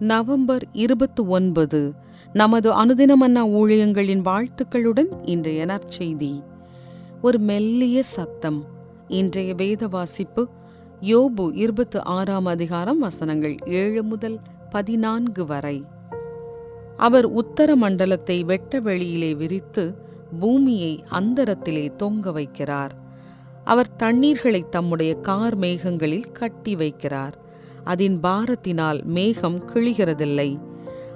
November இருபத்தி ஒன்பது நமது அனுதினமன்னா ஊழியங்களின் வாழ்த்துக்களுடன் இன்றைய நற்செய்தி. ஒரு மெல்லிய சத்தம். இன்றைய வேத வாசிப்பு யோபு இருபத்து ஆறாம் அதிகாரம் வசனங்கள் ஏழு முதல் பதினான்கு வரை. அவர் உத்தர மண்டலத்தை வெட்ட வெளியிலே விரித்து பூமியை அந்தரத்திலே தொங்க வைக்கிறார். அவர் தண்ணீர்களை தம்முடைய கார் மேகங்களில் கட்டி வைக்கிறார். அதன் பாரத்தினால் மேகம் கிழிகிறதில்லை.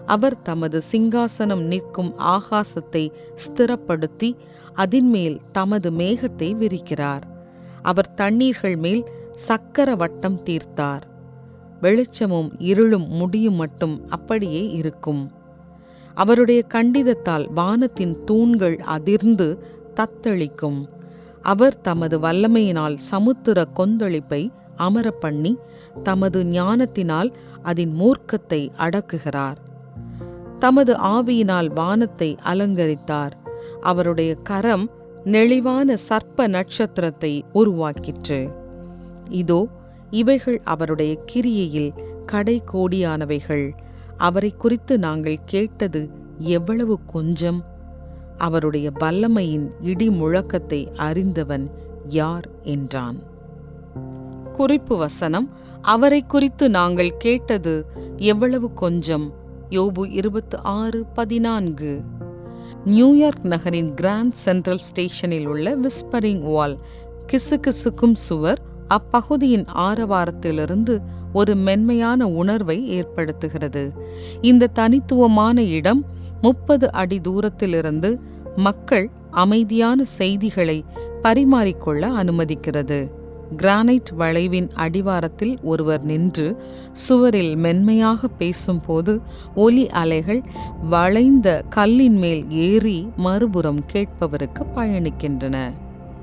அவர் தமது சிங்காசனம் நிற்கும் ஆகாசத்தை ஸ்திரப்படுத்தி அதின்மேல் தமது மேகத்தை விரிக்கிறார். அவர் தண்ணீர்கள் மேல் சக்கர வட்டம் தீர்த்தார். வெளிச்சமும் இருளும் முடியும் மட்டும் அப்படியே இருக்கும். அவருடைய கண்டிதத்தால் வானத்தின் தூண்கள் அதிர்ந்து தத்தளிக்கும். அவர் தமது வல்லமையினால் சமுத்திர கொந்தளிப்பை அமர பண்ணி தமது ஞானத்தினால் அதன் மூர்க்கத்தை அடக்குகிறார். தமது ஆவியினால் வானத்தை அலங்கரித்தார். அவருடைய கரம் நெளிவான சர்ப்ப நட்சத்திரத்தை உருவாக்கிற்று. இதோ இவைகள் அவருடைய கிரியையில் கடை கோடியானவைகள். அவரை குறித்து நாங்கள் கேட்டது எவ்வளவு கொஞ்சம்? அவருடைய வல்லமையின் இடி முழக்கத்தை அறிந்தவன் யார்? என்றான். குறிப்பு வசனம் அவரை குறித்து நாங்கள் கேட்டது எவ்வளவு கொஞ்சம்? யோபு இருபத்து ஆறு பதினான்கு. நியூயார்க் நகரின் கிராண்ட் சென்ட்ரல் ஸ்டேஷனில் உள்ள விஸ்பரிங் வால் கிசுகிசுக்கும் சுவர் அப்பகுதியின் ஆரவாரத்திலிருந்து ஒரு மென்மையான உணர்வை ஏற்படுத்துகிறது. இந்த தனித்துவமான இடம் முப்பது அடி தூரத்திலிருந்து மக்கள் அமைதியான செய்திகளை பரிமாறிக்கொள்ள அனுமதிக்கிறது. கிரானைட் வளைவின் அடிவாரத்தில் ஒருவர் நின்று சுவரில் மென்மையாக பேசும்போது ஒலி அலைகள் வளைந்த கல்லின் மேல் ஏறி மறுபுறம் கேட்பவருக்கு பயணிக்கின்றன.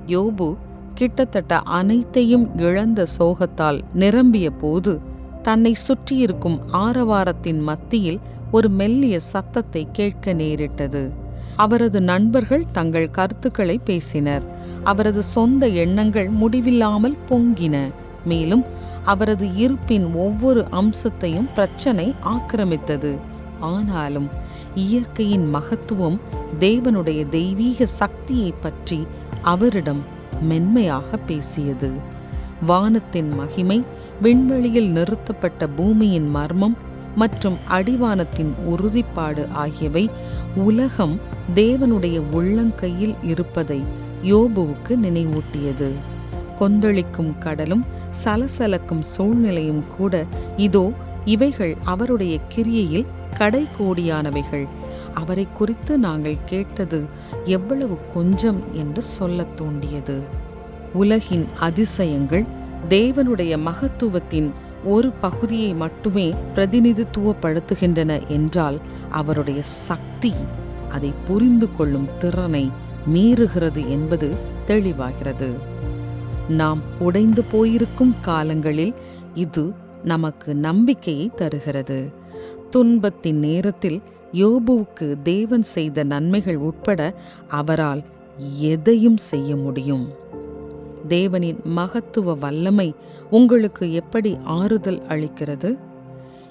யோபு கிட்டத்தட்ட அனைத்தையும் இழந்த சோகத்தால் நிரம்பிய போது தன்னை சுற்றியிருக்கும் ஆரவாரத்தின் மத்தியில் ஒரு மெல்லிய சத்தத்தை கேட்க நேரிட்டது. அவரது நண்பர்கள் தங்கள் கருத்துக்களை பேசினர். அவரது சொந்த எண்ணங்கள் முடிவில்லாமல் பொங்கின. மேலும் அவரது இருப்பின் ஒவ்வொரு அம்சத்தையும் பிரச்சனை ஆக்கிரமித்தது. ஆனாலும் இயற்கையின் மகத்துவம் தேவனுடைய தெய்வீக சக்தியை பற்றி அவரிடம் மென்மையாக பேசியது. வானத்தின் மகிமை விண்வெளியில் நிறுத்தப்பட்ட பூமியின் மர்மம் மற்றும் அடிவானத்தின் உறுதிப்பாடு ஆகியவை உலகம் தேவனுடைய உள்ளங்கையில் இருப்பதை யோபுவுக்கு நினைவூட்டியது. கொந்தளிக்கும் கடலும் சலசலக்கும் சூழ்நிலையும் கூட இதோ இவைகள் அவருடைய கிரியையில் கடைகோடியானவைகள் அவரை குறித்து நாங்கள் கேட்டது எவ்வளவு கொஞ்சம் என்று சொல்லத் தூண்டியது உலகின் அதிசயங்கள் தேவனுடைய மகத்துவத்தின் ஒரு பகுதியை மட்டுமே பிரதிநிதித்துவப்படுத்துகின்றன என்றால் அவருடைய சக்தி அதை புரிந்து கொள்ளும் திறனை மீறுகிறது என்பது தெளிவாகிறது. நாம் உடைந்து போயிருக்கும் காலங்களில் இது நமக்கு நம்பிக்கையை தருகிறது. துன்பத்தின் நேரத்தில் யோபுவுக்கு தேவன் செய்த நன்மைகள் உட்பட அவரால் எதையும் செய்ய முடியும். தேவனின் மகத்துவ வல்லமை உங்களுக்கு எப்படி ஆறுதல் அளிக்கிறது?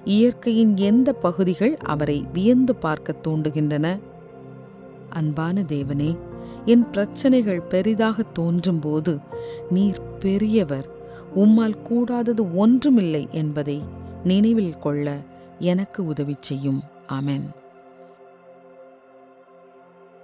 இயற்கையின் எந்த பகுதிகள் அவரை வியந்து பார்க்க தூண்டுகின்றன? அன்பான தேவனே என் பிரச்சனைகள் பெரிதாக தோன்றும்போது நீர் பெரியவர் உம்மால் கூடாதது ஒன்றுமில்லை என்பதை நினைவில் கொள்ள எனக்கு உதவி செய்யும். ஆமென்.